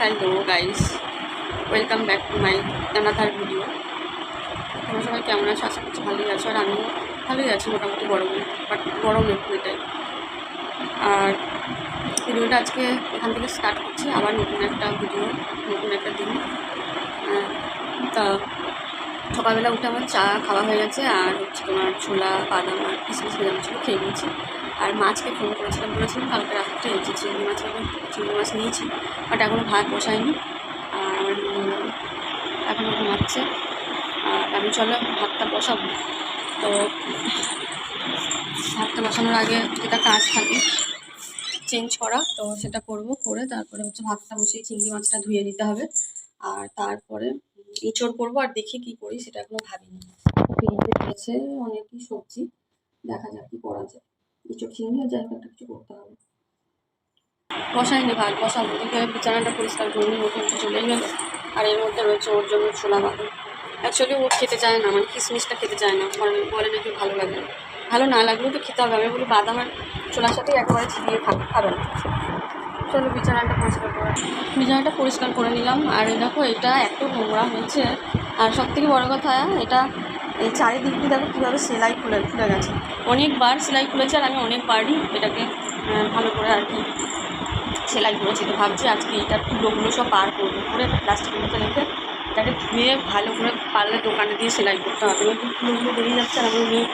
Hello guys welcome back to my another video তোমরা সবাই কেমন আছো? আশা করছি ভালোই আছো আর আমিও ভালোই আছি মোটামুটি গরমে বাট গরম একটু এটাই। আর ভিডিওটা আজকে এখান থেকে স্টার্ট করছি আবার নতুন একটা ভিডিও নতুন একটা দিন। আহ, তা সকালবেলা উঠে আমার চা খাওয়া হয়ে গেছে আর হচ্ছে তোমার ছোলা বাদাম আর কিসমিস ভেজানো ছিল খেয়ে নিয়েছি। আর মাছকে ফোন করেছিলাম, বলেছিলাম কালকে রাত্রে যে চিংড়ি মাছ নেবে চিংড়ি মাছ নিয়েছি, বাট এখনও ভাত বসায়নি। আর এখনও ঘুমাচ্ছে আর আমি চলো, ভাতটা বসাবো। তো ভাতটা বসানোর আগে যেটা কাজ থাকে, চেঞ্জ করা, তো সেটা করব, করে তারপরে হচ্ছে ভাতটা বসিয়ে চিংড়ি মাছটা ধুয়ে নিতে হবে। আর তারপরে এঁচড় করব, আর দেখি কি করি, সেটা এখনও ভাবিনি। ফ্রিজে রয়েছে অনেকই সবজি, দেখা যাক কি করা যায়। আর যাই হোক একটা কিছু করতে হবে। বসাইনি ভাত বসাবো দেখে বিছানাটা পরিষ্কার করে নিয়ে ওকে চলেই গেল। আর এর মধ্যে রয়েছে ওর জন্য ছোলা বাদাম অ্যাকচুয়ালি ও খেতে চায় না মানে কিশমিশটা খেতে চায় না। বলে নাকি ভালো লাগে না। ভালো না লাগলেও তো খেতে হবে। আমি বলি বাদাম আর ছোলার সাথেই একেবারে চিবিয়ে খাবে খাবে না। চলো বিছানাটা পরিষ্কার করে বিছানাটা পরিষ্কার করে নিলাম। আর দেখো, এটা এত নোংরা হয়েছে। আর সব থেকে বড়ো কথা, এটা এই চারিদিক দিয়ে দেখো কীভাবে সেলাই খুলে খুলে গেছে। অনেকবার সেলাই খুলেছে আর আমি অনেকবারই এটাকে ভালো করে আর কি সেলাই করেছি। তো ভাবছি আজকে এটার তুলোগুলো সব পার করব করে প্লাস্টিকের মধ্যে রেখে এটাকে ধুয়ে ভালো করে পারলে দোকানে দিয়ে সেলাই করতে হবে। তুলোগুলো বেরিয়ে যাচ্ছে আর মেয়ে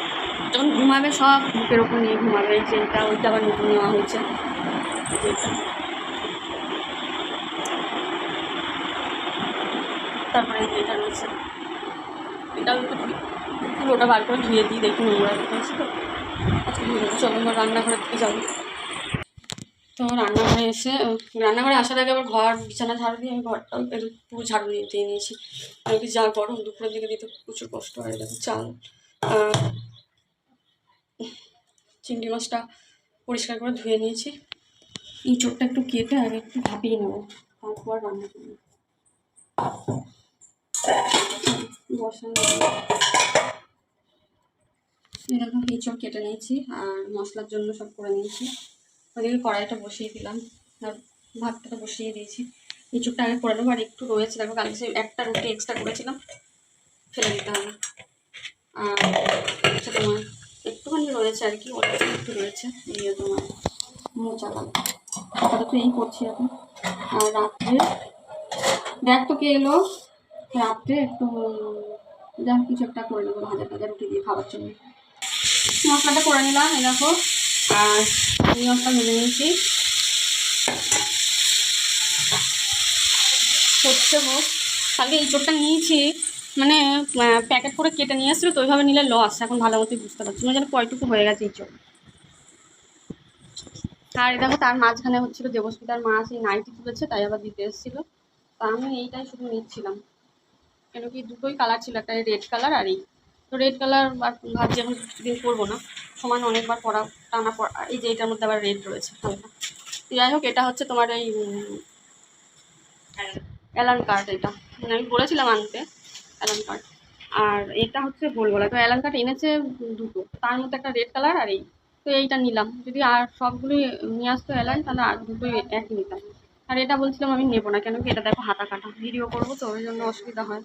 যখন ঘুমাবে সব বুকের ওপর নিয়ে ঘুমাবে। এই যে এটা, ওইটা আবার নতুন নেওয়া হয়েছে। তারপরে এটা রয়েছে। এটাও একটু তুলোটা বার করে ধুয়ে দিই, দেখি নোংরা তো। চলো রান্নাঘরের দিকে যাব তো রান্নাঘরে এসে, রান্নাঘরে আসার আগে আবার ঘর, বিছানা ঝাড়ু দিয়ে আমি ঘরটা পুরো ঝাড়ু দিয়ে দিয়ে নিয়েছি। আমি কি যা গরম, দুপুরের দিকে দিতে প্রচুর কষ্ট হয় দেখো চাল চিংড়ি মাছটা পরিষ্কার করে ধুয়ে নিয়েছি। ইঁচড়টা একটু কেটে আগে একটু ভাপিয়ে নেব, তারপর রান্না করব। বসানো এরকম ইঁচড় কেটে নিয়েছি আর মশলার জন্য সব করে নিয়েছি। ওদিকে কড়াইটা বসিয়ে দিলাম আর ভাতটা বসিয়ে দিয়েছি। ইঁচড়টা আগে করে নেব আর একটু রয়েছে, দেখো কালকে একটা রুটি এক্সট্রা করেছিলাম, ফেলে দিতে হবে আর হচ্ছে তোমার একটুখানি রয়েছে আর কি, অল্প একটু রয়েছে দিয়ে তোমার মোচা আপাতত এই করছি এখন। আর রাত্রে দেখ তো কে এলো। রাত্রে একটু দেখ কিছু একটা করে নেব, ভাজা টাজা রুটি দিয়ে খাওয়ার জন্য। মশলাটা করে নিলাম, এই দেখো। আর এই মশলা ভেজে নিয়েছি। হচ্ছে হোক, কালকে এই চোটটা নিয়েছি মানে প্যাকেট করে কেটে নিয়ে আসছিল তো, ওইভাবে নিলে লস এখন ভালো মতোই বুঝতে পারছি। না যেন কয়টুকু হয়ে গেছে এই চোট আর এই দেখো, তার মাঝখানে হচ্ছিল দেবস্মিতার মা, সেই নাইটি তুলেছে, তাই আবার দিতে এসেছিল। তা আমি এইটাই শুধু নিচ্ছিলাম। কেন কি দুটোই কালার ছিল, একটা রেড কালার আর এই। তো রেড কালার আর ভাবছি এখন কিছুদিন করব না। সমান অনেকবার পরা, টানা পড়া এই যে এটার মধ্যে আবার রেড রয়েছে, হালকা। যাই হোক, এটা হচ্ছে তোমার এই অ্যালান কার্ড এটা। মানে আমি বলেছিলাম আনতে অ্যালান কার্ড আর এটা হচ্ছে গোলগোলা তো অ্যালান কার্ড এনেছে দুটো। তার মধ্যে একটা রেড কালার আর এই। তো এইটা নিলাম। যদি আর সবগুলোই নিয়ে আসতো অ্যালান তাহলে আর দুটোই একই নিতাম। আর এটা বলছিলাম আমি নেব না, কেন কি এটা দেখো হাতা কাটা। ভিডিও করব তো, ওই জন্য অসুবিধা হয়।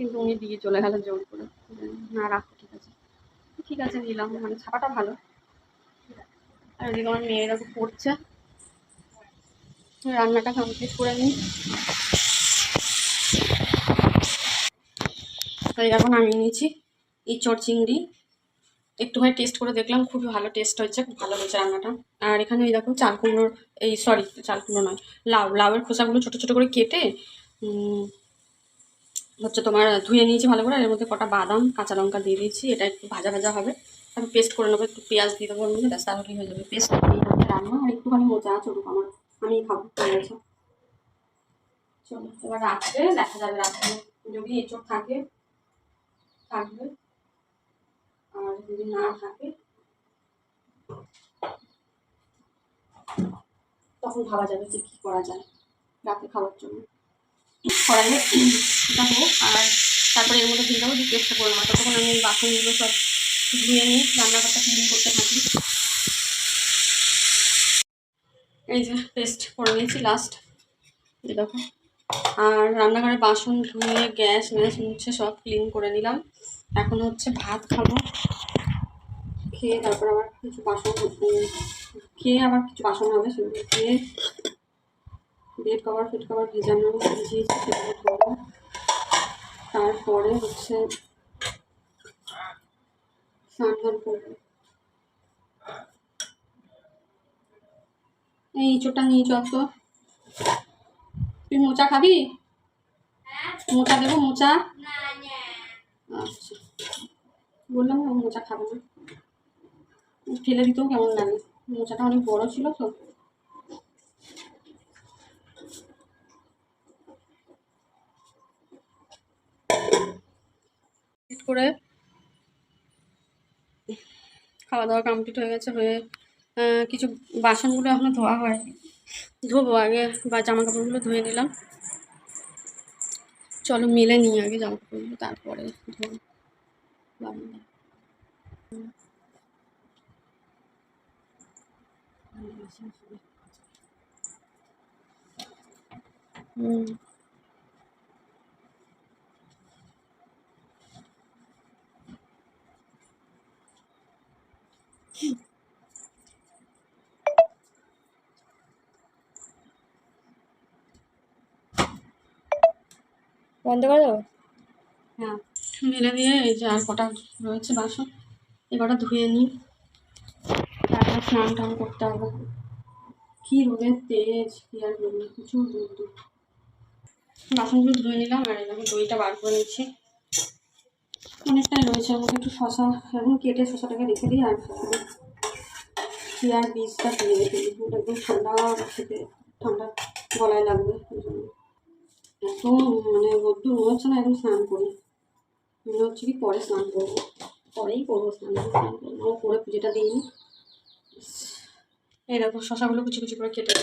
কিন্তু উনি দিয়ে চলে গেল জোর করে। না, রাখো, ঠিক আছে। ঠিক আছে, নিলাম। মানে ছাপাটা ভালো। আর ওদিকে আমার মেয়েরা তো পড়ছে। রান্নাটা কমপ্লিট করে নিই। তাই এখন আমি নিয়েছি। এই চট চিংড়ি। একটুখানি টেস্ট করে দেখলাম, খুবই ভালো টেস্ট হয়েছে, খুব ভালো হয়েছে রান্নাটা। আর এখানে এই দেখো, চাল কুমড়োর, এই সরি চাল কুমড়ো নয়, লাউ। লাউয়ের খোসাগুলো ছোটো ছোটো করে কেটে হচ্ছে তোমার ধুয়ে নিয়েছি ভালো করে এর মধ্যে কটা বাদাম, কাঁচা লঙ্কা দিয়ে দিয়েছি, এটা একটু ভাজা ভাজা হবে। আমি পেস্ট করে নেব, একটু পেঁয়াজ দিয়ে দেবো মধ্যে, ব্যাস, তাহলেই হয়ে যাবে। পেস্ট রান্না, আর একটুখানি মোচা আছে, ওটুকু আমার আমি খাব গেছে। চলো, এবার রাত্রে, দেখা যাবে রাত্রে, যদি এঁচড় থাকে, থাকবে, আর যদি না থাকে, তখন ভাবা যাবে যে কী করা যায় রাতে খাওয়ার জন্য। কড়াইয়ে সেটা হোক, আর তারপরে এর মধ্যে দিয়ে দেবো দিয়ে পেস্টটা করে নেব তখন আমি বাসনগুলো সব ধুয়ে নিই রান্নাঘরটা ক্লিন করতে থাকি। এই যে পেস্ট করে নিয়েছি লাস্ট এই দেখো। আর রান্নাঘরে বাসন ধুয়ে, গ্যাস ম্যাস মুছে সব ক্লিন করে নিলাম। এখন হচ্ছে ভাত খাব। খেয়ে তারপর আবার কিছু বাসন খেয়ে আবার কিছু বাসন হবে সেগুলো খেয়ে বেড কভার ফিট কভার ভিজানো ভিজিয়েছি সেগুলো ধোবো তারপরে হচ্ছে স্নান করব এই চোটা নিয়ে চল তো। তুই মোচা খাবি? মোচা দেবো, মোচা? আচ্ছা। বললাম মোচা খাব না। ফেলে দিতেও কেমন লাগে। মোচাটা অনেক বড় ছিল, তো। করে খাওয়া দাওয়া কমপ্লিট হয়ে গেছে, হয়ে কিছু বাসনগুলো এখনও ধোয়া হয়নি। ধোবো আগে, বা জামা কাপড়গুলো ধুয়ে নিলাম। চলো মিলে নিই আগে জামা কাপড়গুলো তারপরে ধোবো। হুম। বন্ধ করে? হ্যাঁ মেলে দিয়ে এই যে আর কটা রয়েছে বাসন, এই কটা ধুয়ে নিই। তারপর স্নান টান করতে হবে। কি রোদের তেজ, কি আর বলব, প্রচুর রোদ বাসনগুলো ধুয়ে নিলাম, আর এরকম দইটা বার করে নিচ্ছি। অনেকটাই রয়েছে, আমাকে একটু শশা, এখন কেটে শশাটাকে রেখে দিই, আর পেঁয়াজ বীজটা ফেলে রেখে দিই। একদম ঠান্ডা খেতে, ঠান্ডা গলায় লাগবে ওই জন্য। এত মানে রোদ্দুর মনে হচ্ছে না একদম স্নান করি। মনে হচ্ছে কি পরে স্নান করব। পরেই করব স্নান স্নান করব। করে পুজোটা দিইনি এই দেখো, শশাগুলো কুচি কুচি করে কেটে।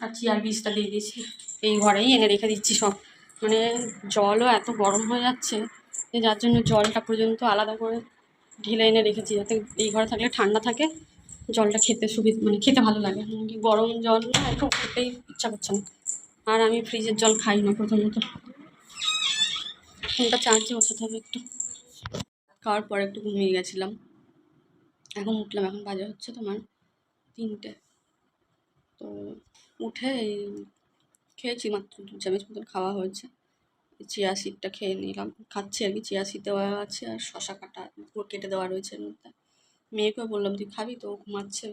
আর চিয়ার বীজটা দিয়ে দিয়েছি। এই ঘরেই এনে রেখে দিচ্ছি সব। মানে জলও এত গরম হয়ে যাচ্ছে যে যার জন্য জলটা পর্যন্ত আলাদা করে ঢেলে এনে রেখেছি। যাতে এই ঘরে থাকলে ঠান্ডা থাকে, জলটা খেতে সুবিধা মানে খেতে ভালো লাগে। গরম জল না একটু খেতেই ইচ্ছা করছে না। আর আমি ফ্রিজের জল খাই না প্রথমত। ফোনটা চার্জে বসাতে হবে একটু। খাওয়ার পরে একটু ঘুমিয়ে গেছিলাম। এখন উঠলাম, এখন বাজে হচ্ছে তোমার তিনটে। তো উঠে এই খেয়েছি মাত্র দু চামচ মতন খাওয়া হয়েছে। চিয়া সিডটা খেয়ে নিলাম। খাচ্ছি আর কি, চিয়া সিড দেওয়া আছে আর শশা কাটা কেটে দেওয়া রয়েছে এর মধ্যে। মেয়েকেও বললাম, তুই খাবি? তো ঘুমাচ্ছে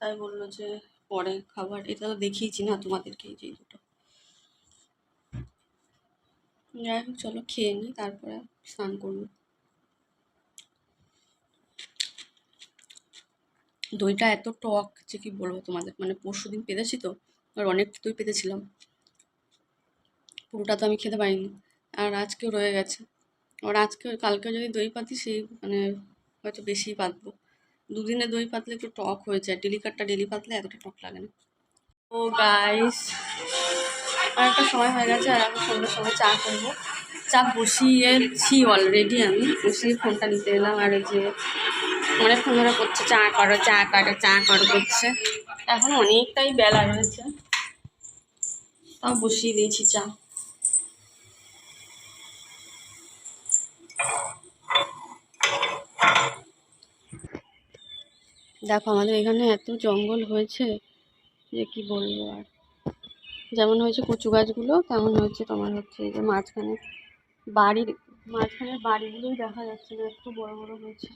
তাই বলল যে পরে খাবার, এটা তো দেখিয়েছি না তোমাদেরকে যে দুটো। যাই হোক, চলো খেয়ে নিই তারপরে স্নান করব। দইটা এত টক যে কি বলব তোমাদের মানে পরশু দিন পেতেছি তো, আর অনেক দই পেতেছিলাম। পুরোটা তো আমি খেতে পারিনি, আর আজকেও রয়ে গেছে। আর আজকে, কালকে যদি দই পাতি, সেই মানে হয়তো বেশিই পাতবো। দুদিনে দই পাতলে একটু টক হয়ে যায়। ডেলিকারটা ডেলি পাতলে এতটা টক লাগে না। ও গাইস একটা সময় হয়ে গেছে আর আমি সন্ধ্যের সময় চা করব। চা বসিয়েছি অলরেডি আমি। বসিয়ে ফোনটা নিতে এলাম আর এই যে অনেকক্ষণ ধরে করছে চা করো চা করো চা করো করছে। এখন অনেকটাই বেলা রয়েছে। তাও বসিয়ে দিয়েছি চা। দেখো, আমাদের এখানে এত জঙ্গল হয়েছে যে কি বলব আর। যেমন হয়েছে কচু গাছগুলো, তেমন হয়েছে তোমার হচ্ছে যে মাঝখানে বাড়ির মাঝখানের বাড়িগুলোই দেখা যাচ্ছে না, একটু বড় বড় হয়েছে।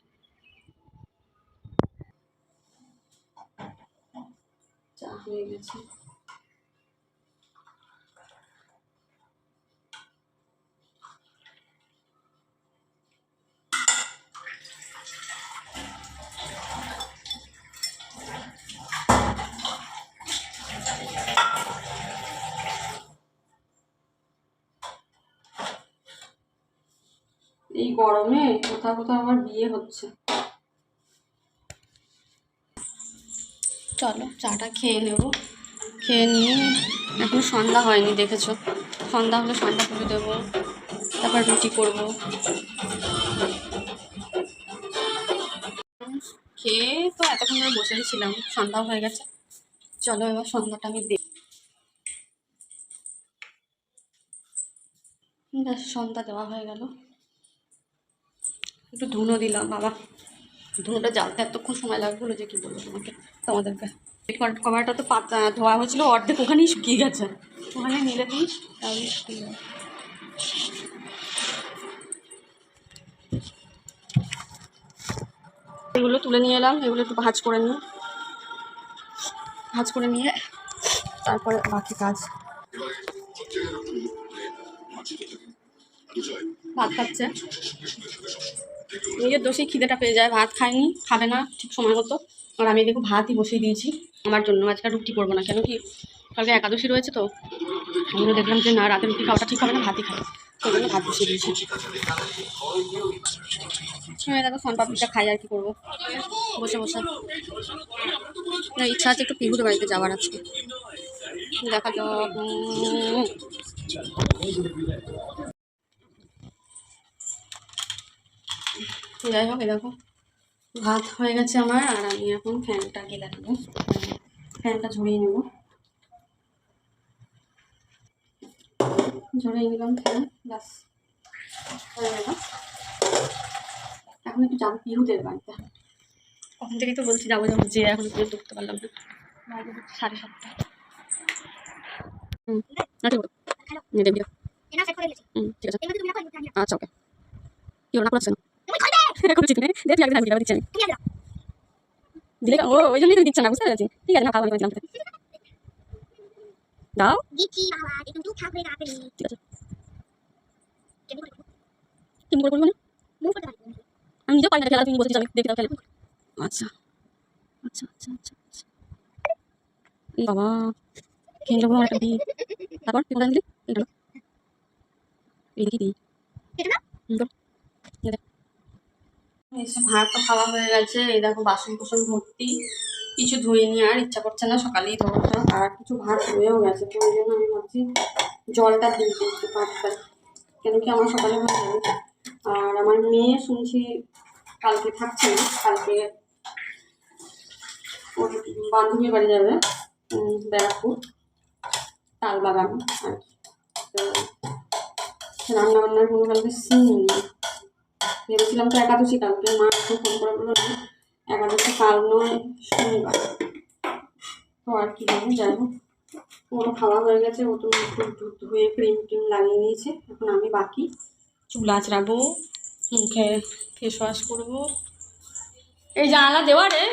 চা হয়ে গেছে। এই গরমে কোথাও কোথাও আমার বিয়ে হচ্ছে। চলো, চাটা খেয়ে নেব। খেয়ে নিয়ে এখন সন্ধ্যা হয়নি, দেখেছ? সন্ধ্যা হলে সন্ধ্যা পুজো দেবো, তারপর রুটি করব। খেয়ে তো এতক্ষণ ধরে বসেই ছিলাম, সন্ধ্যা হয়ে গেছে। চলো এবার সন্ধ্যাটা আমি দেখ সন্ধ্যা দেওয়া হয়ে গেল। একটু ধুনো দিলাম, বাবা। ধুনোটা জ্বালতে এতক্ষণ সময় লাগবে বলে যে কী বলব তোমাকে, তোমাদেরকে। কভারটা তো পাতা, ধোয়া হয়েছিল, অর্ধেক ওখানেই শুকিয়ে গেছে। ওখানে নিলে দিস তাহলে এগুলো তুলে নিয়ে এলাম, এগুলো একটু ভাজ করে নিই। ভাজ করে নিয়ে তারপরে বাকি কাজ। ভাত খাচ্ছে? নিজের দোষেই খিদেটা পেয়ে যায়, ভাত খায়নি, খাবে না ঠিক সময় মতো। আর আমি দেখো ভাতই বসিয়ে দিয়েছি আমার জন্য, আজকে রুটি করব না, কেন কি? কালকে একাদশী রয়েছে তো। আমিও দেখলাম যে না, রাতে রুটি খাওয়াটা ঠিক হবে না, ভাতই খাবে। সেই জন্য ভাত বসিয়ে দিয়েছি। হ্যাঁ দেখো খাই আর কি করব। বসে বসে। ইচ্ছা আছে একটু বাড়িতে যাওয়ার আজকে। দেখা যাক। যাই হোক দেখো ভাত হয়ে গেছে আমার আর আমি এখন ফ্যানটা গেলে দেবো ফ্যানটা ঝরিয়ে নেব। ঝরিয়ে নিলাম ফ্যান ব্যাস হয়ে গেল। এখন একটু যাব পিহুদের বাড়িতে। কখন থেকেই তো বলছি যাব যাব যে এখন পর্যন্ত উঠতে পারলাম না। সাড়ে সাতটা। হুম না ঠিক নিয়ে দেবি। এনা সেট করে দিয়েছি হুম ঠিক আছে। আচ্ছা ওকে। কি ওরা করাচ্ছে না তুমি খাবে কোনো চিঠি নেই দে তুই একদিন আমি দিচ্ছি আমি দিলে ও ওই জন্যই তুমি দিচ্ছে না বুঝতে পেরেছি। ঠিক আছে না খাওয়া আমি দিলাম দাও। দিচ্ছি বাবা একটু দুধ থাকবে না আপনি ঠিক আছে। কেমন করে করব না মুভ করতে পারবে আমি নিজেও পারি না খেলা তুমি বলছিস আমি দেখি দাও খেলে আচ্ছা। আচ্ছা আচ্ছা আচ্ছা আচ্ছা। এই বাবা খেয়ে দিই তারপর দিলি না দিই। এটা না। এসে ভাত তো খাওয়া হয়ে গেছে। এই দেখো বাসন কুসন ভর্তি। কিছু ধুয়ে নিয়ে আর ইচ্ছা করছে না, সকালেই সব। আর কিছু ভাত হয়েও গেছে, তো ওই জন্য আমি ভাবছি জলটা দিয়ে দিচ্ছি ভাতটা কেন কি আমার সকালে যাবে আর আমার মেয়ে শুনছি কালকে থাকছে না, কালকে ওর বান্ধবীর বাড়ি যাবে ব্যারাকপুর, তালবাগান আর কি। তো রান্নাবান্নার কোনো কালকে সিন নেই। ভেবেছিলাম তো একাদশী কালকে মা একটু ফোন করে বলল না একাদশী কাল নয় শনিবার। তো আর কি হবে যাই হোক ওরও খাওয়া হয়ে গেছে ও তো মুখ টুক ধু- ধুয়ে ক্রিম টিম লাগিয়ে নিয়েছে এখন আমি বাকি। চুল আঁচড়াবো মুখে ফেস ওয়াশ করব। এই জানালা দেওয়া রে।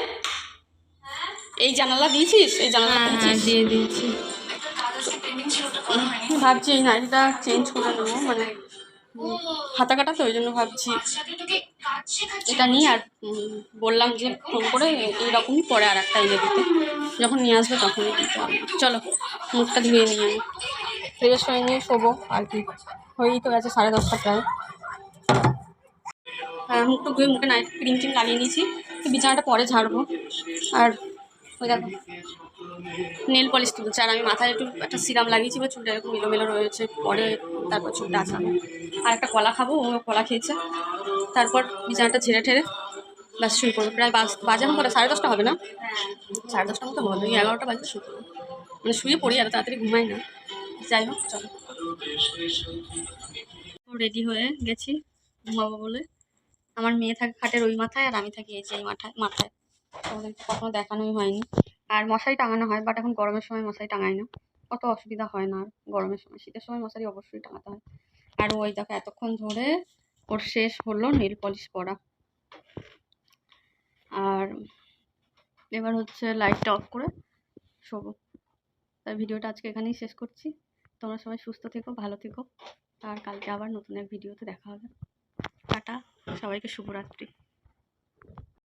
এই জানালা দিয়েছিস? এই জানালা দিয়েছিস? দিয়ে দিয়েছি। ভাবছি এই নাইটিটা চেঞ্জ করে নেব মানে হাতা কাটা তো ওই জন্য ভাবছি এটা নিয়ে আর বললাম যে ফোন করে এইরকমই পরে আর একটা এনে দিতে। যখন নিয়ে আসবে তখনই দিতে হবে। চলো মুখটা ধুয়ে নিয়ে আমি। ফ্রেশ হয়ে নিয়ে শোবো আর কি। হয়েই তো গেছে সাড়ে দশটা প্রায়। হ্যাঁ মুখটা ধুয়ে মুখে নাইট ক্রিম টিম লাগিয়ে নিয়েছি। তো বিছানাটা পরে ঝাড়বো। আর ওই দেখো নেল পলিশ তুলছে। আর আমি মাথায় একটু একটা সিরাম লাগিয়েছি বা চুলটা এরকম এলোমেলো রয়েছে। পরে তারপর চুলটা আছাবো আর একটা কলা খাব, ও কলা খেয়েছে। তারপর বিছানাটা ঝেড়ে ঠেড়ে ব্যাস শুরু করব প্রায় বাজ- এখন কটা সাড়ে দশটা হবে না? সাড়ে দশটা মতো হবে এগারোটা বাজে শুরু করব মানে শুয়ে পড়ি আর তাড়াতাড়ি ঘুমাই না। যাই হোক, চলো। রেডি হয়ে গেছি ঘুমাবো বলে। আমার মেয়ে থাকে খাটের ওই মাথায় আর আমি থাকি এই যে এই মাথায় মাথায়। কখনো দেখানোই হয়নি। আর মশারি টাঙানো হয় বাট এখন গরমের সময় মশারি টাঙায় না। অত অসুবিধা হয় না গরমের সময়, শীতের সময় মশারি অবশ্যই টাঙাতে হয়। আর ওই দেখো, এতক্ষণ ধরে ওর শেষ হলো নেল পলিশ করা। আর এবার হচ্ছে লাইটটা অফ করে শোবো। তাই ভিডিওটা আজকে এখানেই শেষ করছি। তোমরা সবাই সুস্থ থেকো, ভালো থেকো। আর কালকে আবার নতুন এক ভিডিওতে দেখা হবে। টাটা, সবাইকে শুভরাত্রি।